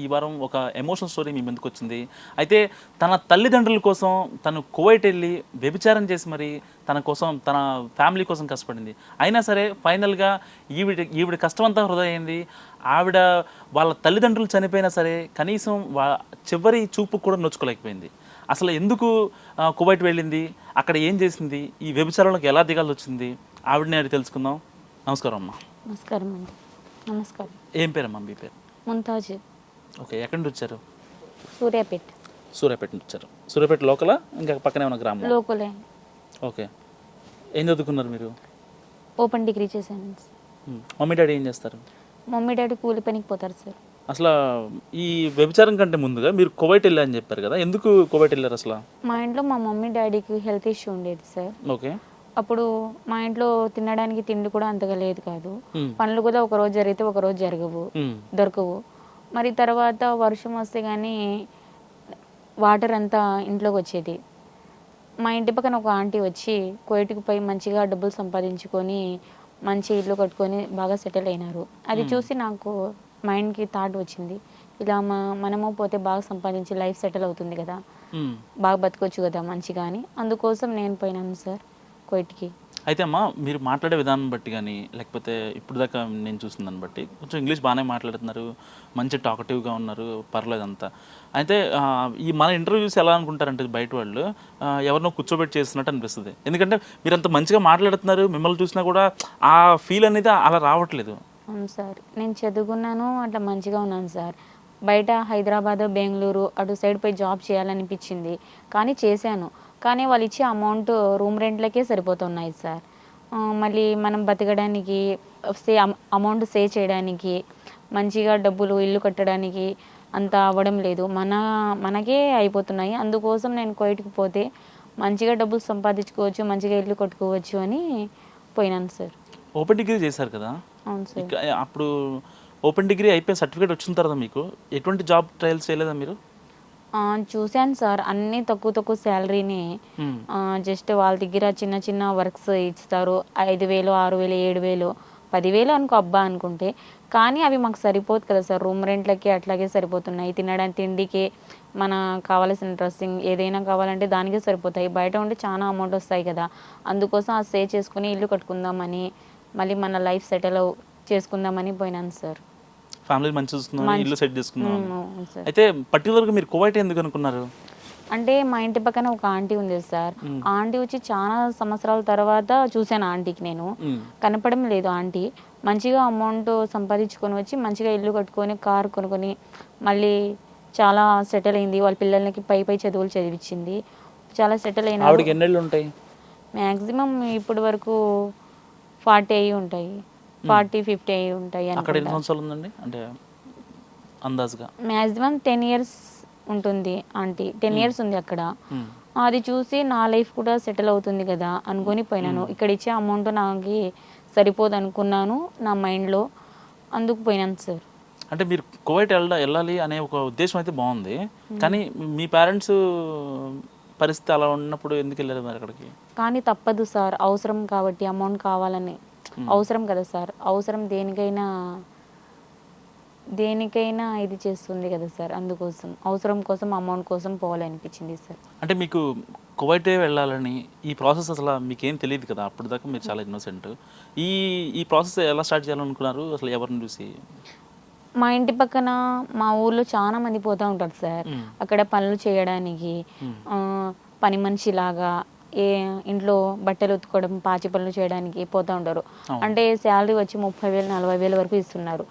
ఈ వారం ఒక ఎమోషనల్ స్టోరీ మీ ముందుకు వచ్చింది. అయితే తన తల్లిదండ్రుల కోసం తను కువైట్ వెళ్ళి వ్యభిచారం చేసి మరి తన కోసం తన ఫ్యామిలీ కోసం కష్టపడింది. అయినా సరే ఫైనల్గా ఈవిడ ఈవిడ కష్టమంతా హృదయ అయింది. ఆవిడ వాళ్ళ తల్లిదండ్రులు చనిపోయినా సరే కనీసం వా చివరి చూపు కూడా నొచ్చుకోలేకపోయింది. అసలు ఎందుకు కువైట్ వెళ్ళింది? అక్కడ ఏం చేసింది? ఈ వ్యభిచారంలోకి ఎలా దిగాల్సి వచ్చింది? ఆవిడని అడిగి తెలుసుకుందాం. నమస్కారం అమ్మా. నమస్కారం అండి. నమస్కారం. ఏం పేరమ్మా? మీ పేరు? ముంతాజ్. ఓకే ఎక్కడి నుంచి వచ్చారు? సూర్యాపేట్. సూర్యాపేట నుంచి వచ్చారు. సూర్యాపేట లోకల? ఇంకా పక్కనే ఉన్న గ్రామం లోకలే. ఓకే. ఏం చదువుకున్నారు మీరు? ఓపెన్ డిగ్రీ చేశాను. మమ్మీ డాడీ ఏం చేస్తారు? మమ్మీ డాడీ కూలి పనికి పోతారు సార్. అసలు ఈ వ్యభిచారం కంటే ముందుగా మీరు కువైట్ వెళ్ళారని చెప్పారు కదా ఎందుకు కువైట్ వెళ్ళారు అసలు? మా ఇంట్లో మా మమ్మీ డాడీకి హెల్త్ ఇష్యూ ఉండేది సార్. ఓకే. అప్పుడు మా ఇంట్లో తినడానికి తిండి కూడా అంతగా లేదు కాదు. పనులు కూడా ఒక రోజు జరిగితే ఒక రోజు జరగవు. దొరకవు. మరి తర్వాత వర్షం వస్తే కానీ వాటర్ అంతా ఇంట్లోకి వచ్చేది. మా ఇంటి పక్కన ఒక ఆంటీ వచ్చి కోయిటికి పోయి మంచిగా డబ్బులు సంపాదించుకొని మంచి ఇల్లు కట్టుకొని బాగా సెటిల్ అయినారు. అది చూసి నాకు మైండ్కి థాట్ వచ్చింది. ఇలా మా మనము పోతే బాగా సంపాదించి లైఫ్ సెటిల్ అవుతుంది కదా. బాగా బతకొచ్చు కదా మంచిగా అని. అందుకోసం నేను పోయినాను సార్ కోయిట్కి. అయితే అమ్మా మీరు మాట్లాడే విధానం బట్టి కానీ లేకపోతే ఇప్పుడు దాకా నేను చూసిన దాన్ని బట్టి కొంచెం ఇంగ్లీష్ బాగానే మాట్లాడుతున్నారు మంచి టాకటివ్గా ఉన్నారు పర్లేదు అంతా. అయితే ఈ మన ఇంటర్వ్యూస్ ఎలా అనుకుంటారంటే బయట వాళ్ళు ఎవరినో కూర్చోబెట్టి చేస్తున్నట్టు అనిపిస్తుంది. ఎందుకంటే మీరు అంత మంచిగా మాట్లాడుతున్నారు మిమ్మల్ని చూసినా కూడా ఆ ఫీల్ అనేది అలా రావట్లేదు. అవును సార్. నేను చదువుకున్నాను అట్లా మంచిగా ఉన్నాను సార్. బయట హైదరాబాద్ బెంగళూరు అటు సైడ్ పోయి జాబ్ చేయాలనిపించింది. కానీ చేశాను. కానీ వాళ్ళు ఇచ్చే అమౌంట్ రూమ్ రెంట్లకే సరిపోతున్నాయి సార్. మళ్ళీ మనం బతకడానికి సే అమౌంట్ సేవ్ చేయడానికి మంచిగా డబ్బులు ఇల్లు కట్టడానికి అంత అవ్వడం లేదు. మన మనకే అయిపోతున్నాయి. అందుకోసం నేను కోయిట్కి పోతే మంచిగా డబ్బులు సంపాదించుకోవచ్చు మంచిగా ఇల్లు కట్టుకోవచ్చు అని పోయినాను సార్. ఓపెన్ డిగ్రీ చేశారు కదా? అవును సార్. అప్పుడు ఓపెన్ డిగ్రీ అయిపోయిన సర్టిఫికేట్ వచ్చిన తర్వాత మీకు ఎటువంటి జాబ్ ట్రయల్స్ చేయలేదా మీరు? చూశాను సార్. అన్నీ తక్కువ తక్కువ శాలరీని. జస్ట్ వాళ్ళ దగ్గర చిన్న చిన్న వర్క్స్ ఇస్తారు. ఐదు వేలు ఆరు వేలు ఏడు వేలు పదివేలు అనుకో అబ్బా అనుకుంటే. కానీ అవి మాకు సరిపోదు కదా సార్. రూమ్ రెంట్లకి అట్లాగే సరిపోతున్నాయి. తినడానికి తిండికి మన కావాల్సిన డ్రెస్సింగ్ ఏదైనా కావాలంటే దానికే సరిపోతాయి. బయట ఉంటే చాలా అమౌంట్ వస్తాయి కదా. అందుకోసం అది సేవ్ చేసుకుని ఇల్లు కట్టుకుందామని మళ్ళీ మన లైఫ్ సెటిల్ చేసుకుందామని పోయినాను సార్. ఫ్యామిలీ మంచి చూస్తున్నాం ఇల్లు సెట్ చేసుకున్నాం అయితే పర్టికులర్గా మీరు కువైట్ ఎందుకు అనుకున్నారు? అంటే మా ఇంటి పక్కన ఒక ఆంటీ ఉంది సార్. ఆ ఆంటీ వచ్చి చాలా సంవత్సరాల తర్వాత చూశాను ఆంటీకి నేను. కనపడం లేదు ఆంటీ. మంచిగా అమౌంట్ సంపాదించుకొని వచ్చి మంచిగా ఇల్లు కట్టుకొని కారు కొనుక్కొని మళ్ళీ చాలా సెటిల్ అయింది. వాళ్ళ పిల్లలకి పై పై చదువులు చదివించింది. చాలా సెటిల్ అయిన ఆవిడకి ఎన్నేళ్ళు ఉంటాయి? మ్యాక్సిమం ఇప్పటి వరకు ఫార్టీ అయి ఉంటాయి. ఫార్టీ ఫిఫ్టీ ఉంటాయి అక్కడ ఎన్ని సంవత్సరాలు ఉందండి? అంటే అందాజుగా. టెన్ ఇయర్స్ ఉంటుంది ఆంటీ. టెన్ ఇయర్స్ ఉంది అక్కడ. మ్మ్. అది చూసి నా లైఫ్ కూడా సెటిల్ అవుతుంది కదా అనుకొని పోయినాను. ఇక్కడ ఇచ్చే అమౌంట్ నాకు సరిపోదు అనుకున్నాను నా మైండ్లో. అందుకు పోయినాను సార్. అంటే మీరు కువైట్ వెళ్ళ వెళ్ళాలి అనే ఒక ఉద్దేశం అయితే బాగుంది. కానీ మీ పేరెంట్స్ పరిస్థితి అలా ఉన్నప్పుడు ఎందుకు వెళ్ళారు మరి అక్కడికి? కానీ తప్పదు సార్. అవసరం కాబట్టి అమౌంట్ కావాలని. అవసరం కదా సార్. అవసరం దేనికైనా దేనికైనా ఇది చేస్తుంది కదా సార్ అందుకోసం. అవసరం కోసం అమౌంట్ కోసం పోవాలనిపించింది సార్. అంటే మీకు కువైటే వెళ్ళాలని ఈ ప్రాసెస్ అసలు మీకేం తెలియదు కదా? అప్పుడు దాకా మీరు చాలా ఇన్నోసెంట్ ఈ ఈ ప్రాసెస్ ఎలా స్టార్ట్ చేయాలనుకున్నారు? అసలు ఎవరిని చూసి? మా ఇంటి పక్కన మా ఊర్లో చాలా మంది పోతూ ఉంటారు సార్. మ్మ్. అక్కడ పనులు చేయడానికి ఆ, పని మనిషి లాగా ఏ ఇంట్లో బట్టలు ఉతుకోవడం పాచి పనులు చేయడానికి పోతూ ఉంటారు అంటే శాలరీ వచ్చి ముప్పై వేలు నలభై వేలు వరకు ఇస్తున్నారు.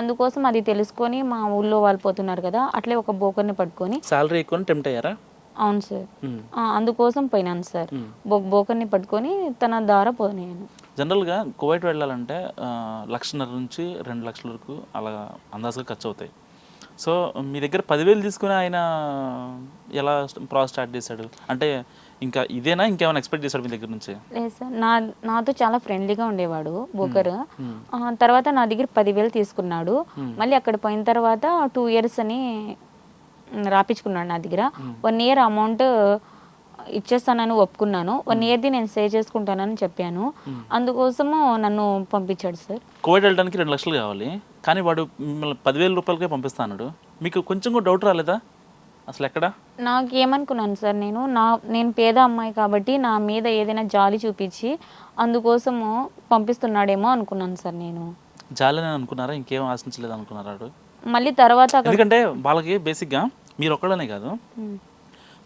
అందుకోసం అది తెలుసుకొని మా ఊళ్ళో వాళ్ళు పోతున్నారు కదా అట్లే ఒక బోకర్ని పట్టుకొని. శాలరీ ఎక్కువ టెంప్ట్ అయ్యారా? అవును సార్. అందుకోసం పోయినాను సార్. బోకర్ని పట్టుకొని తన ద్వారా పోయాను జనరల్గా కువైట్ వెళ్ళాలంటే లక్షన్నర నుంచి రెండు లక్షల వరకు అలా అందాజుగా ఖర్చు అవుతాయి సో మీ దగ్గర పదివేలు తీసుకుని ఆయన ఎలా ప్రాసెస్ స్టార్ట్ చేశాడు? అంటే ఇంకా ఇదేనా? ఇంకేమైనా ఎక్స్పెక్ట్ చేశాడు మీ దగ్గర నుంచి? లేదు సార్. నా నాతో చాలా ఫ్రెండ్లీగా ఉండేవాడు బోకర్. ఆ, తర్వాత నా దగ్గర పదివేలు తీసుకున్నాడు. మళ్ళీ అక్కడ పోయిన తర్వాత టూ ఇయర్స్ అని రాపించుకున్నాడు నా దగ్గర. వన్ ఇయర్ అమౌంట్ ఇచ్చేస్తానని ఒప్పుకున్నాను. వన్ ఇయర్ది నేను సేవ్ చేసుకుంటానని చెప్పాను. అందుకోసము నన్ను పంపించాడు సార్. కువైట్ వెళ్ళడానికి రెండు లక్షలు కావాలి. కానీ వాడు మిమ్మల్ని పదివేల రూపాయలకే పంపిస్తాడు మీకు కొంచెం కూడా డౌట్ రాలేదా? అసలు ఎక్కడ నాకు ఏమనుకున్నాను సార్ నేను. నా నేను పేద అమ్మాయి కాబట్టి నా మీద ఏదైనా జాలి చూపించి అందుకోసము పంపిస్తున్నాడేమో అనుకున్నాను సార్ నేను. జాలని అనుకున్నారా? ఇంకేం ఆశించలేదు అనుకున్నారా? మళ్ళీ తర్వాత అక్కడ ఎందుకంటే వాళ్ళకి బేసిక్గా మీరు ఒక్కడనే కాదు.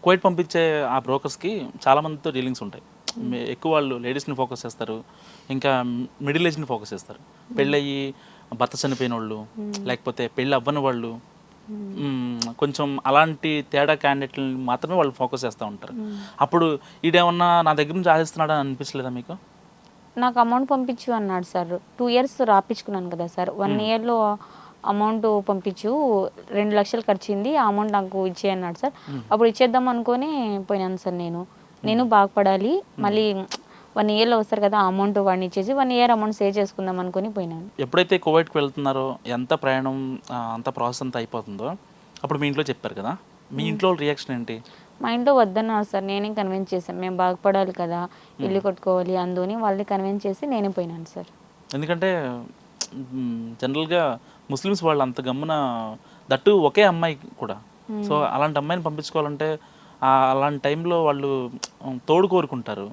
కోవిడ్ పంపించే ఆ బ్రోకర్స్కి చాలా మందితో డీలింగ్స్ ఉంటాయి. మే- ఎక్కువ వాళ్ళు లేడీస్ని ఫోకస్ చేస్తారు. ఇంకా మిడిల్ ఏజ్ని ఫోకస్ చేస్తారు. పెళ్ళయ్యి భర్త చనిపోయిన వాళ్ళు లేకపోతే పెళ్ళి అవ్వని వాళ్ళు కొంచెం అలాంటి తేడా క్యాండిడేట్ని మాత్రమే వాళ్ళు ఫోకస్ చేస్తూ ఉంటారు. అప్పుడు ఈడేమన్నా నా దగ్గర నుంచి ఆశిస్తున్నాడా అని అనిపించలేదా మీకు? నాకు అమౌంట్ పంపించు అన్నాడు సార్. టూ ఇయర్స్ రాపించుకున్నాను కదా సార్. వన్ ఇయర్లో అమౌంట్ పంపించు. రెండు లక్షలు ఖర్చింది. ఆ అమౌంట్ నాకు ఇచ్చే అన్నాడు సార్. అప్పుడు ఇచ్చేద్దాం అనుకొని పోయినాను సార్ నేను. నేను బాగుపడాలి. మళ్ళీ వన్ ఇయర్లో వస్తారు కదా అమౌంట్ వాడిని ఇచ్చేసి వన్ ఇయర్ అమౌంట్ సేవ్ చేసుకుందాం అనుకొని పోయినాను. ఎప్పుడైతే కోవిడ్కి వెళ్తున్నారో ఎంత ప్రయాణం అంత ప్రాసెస్ అంతా అయిపోతుందో అప్పుడు మీ ఇంట్లో చెప్పారు కదా? మీ ఇంట్లో రియాక్షన్ ఏంటి? మా ఇంట్లో వద్దన్నారు సార్ నేనే కన్విన్స్ చేశాను. మేము బాగుపడాలి కదా ఇల్లు కట్టుకోవాలి అందుని వాళ్ళని కన్విన్స్ చేసి నేనే పోయినాను సార్. ఎందుకంటే జనరల్గా ముస్లిమ్స్ వాళ్ళు అంత గమ్మున దట్టు ఒకే అమ్మాయి కూడా. సో అలాంటి అమ్మాయిని పంపించుకోవాలంటే అలాంటి టైంలో వాళ్ళు తోడు కోరుకుంటారు.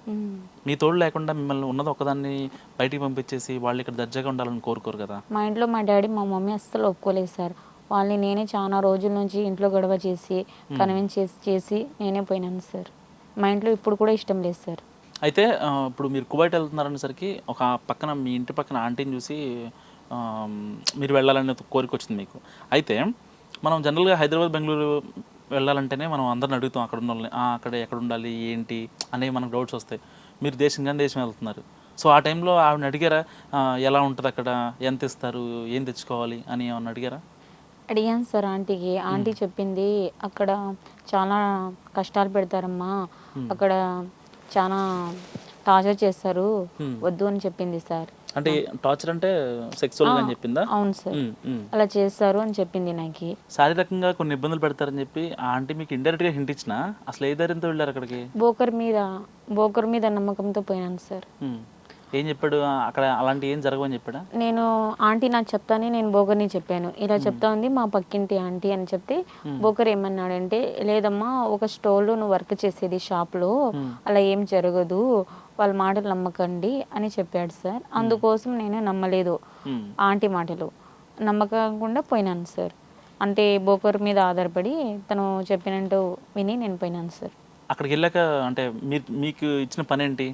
మీ తోడు లేకుండా మిమ్మల్ని ఉన్నది ఒకదాన్ని బయటికి పంపించేసి వాళ్ళు ఇక్కడ దర్జాగా ఉండాలని కోరుకోరు కదా? మా ఇంట్లో మా డాడీ మా మమ్మీ అస్సలు ఒప్పుకోలేదు సార్. వాళ్ళని నేనే చాలా రోజుల నుంచి ఇంట్లో గొడవ చేసి కన్విన్స్ చేసి చేసి నేనే పోయినాను సార్. మా ఇంట్లో ఇప్పుడు కూడా ఇష్టం లేదు సార్. అయితే ఇప్పుడు మీరు కువైట్ వెళ్తున్నారనేసరికి ఒక పక్కన మీ ఇంటి పక్కన ఆంటీని చూసి మీరు వెళ్ళాలనే కోరిక వచ్చింది మీకు. అయితే మనం జనరల్గా హైదరాబాద్ బెంగళూరు వెళ్ళాలంటేనే మనం అందరిని అడుగుతాం అక్కడ ఉన్న వాళ్ళని "ఆ, అక్కడ ఎక్కడ ఉండాలి ఏంటి? అనేవి మనకు డౌట్స్ వస్తాయి. మీరు దేశం కానీ దేశం వెళ్తున్నారు. సో ఆ టైంలో ఆవిడని అడిగారా? "ఆ, ఎలా ఉంటుంది అక్కడ? ఎంత ఇస్తారు? ఏం తెచ్చుకోవాలి? అని ఏమన్నా అడిగారా? అడిగాను సార్ ఆంటీకి. ఆంటీ చెప్పింది అక్కడ చాలా కష్టాలు పెడతారమ్మా. అక్కడ చాలా టార్చర్ చేస్తారు. వద్దు అని చెప్పింది సార్. అంటే టార్చర్ అంటే సెక్సువల్గా అని చెప్పిందా? అవును సార్. అలా చేస్తారు అని చెప్పింది నాకు. శారీరకంగా కొన్ని ఇబ్బందులు పెడతారని చెప్పి ఆ ఆంటీ మీకు ఇండైరెక్ట్గా హింట్ ఇచ్చిన? అసలు ఏ ధైర్యంతో వెళ్ళారు అక్కడికి? బోకర్ మీద బోకర్ మీద నమ్మకంతో పోయినాను సార్. ఏం చెప్పాడు? అక్కడ అలాంటి ఏం జరగవని చెప్పాడా? నేను ఆంటీ నాకు చెప్తానే నేను బోకర్ని చెప్పాను. ఇలా చెప్తా ఉంది మా పక్కింటి ఆంటీ అని చెప్తే బోకర్ ఏమన్నాడంటే లేదమ్మా ఒక స్టోర్లో నువ్వు వర్క్ చేసేది షాప్లో అలా ఏం జరగదు. వాళ్ళ మాటలు నమ్మకండి అని చెప్పాడు సార్. అందుకోసం నేను నమ్మలేదు. ఆంటీ మాటలు. నమ్మకుండా పోయినాను సార్. అంటే బోకర్ మీద ఆధారపడి తను చెప్పినట్టు విని నేను పోయినాను సార్. అక్కడికి వెళ్ళాక అంటే మీకు ఇచ్చిన పని ఏంటి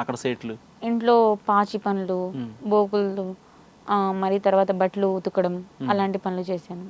అక్కడ సేట్లు? ఇంట్లో పాచి పనులు బోకులు మరి తర్వాత బట్టలు ఉతకడం అలాంటి పనులు చేశాను.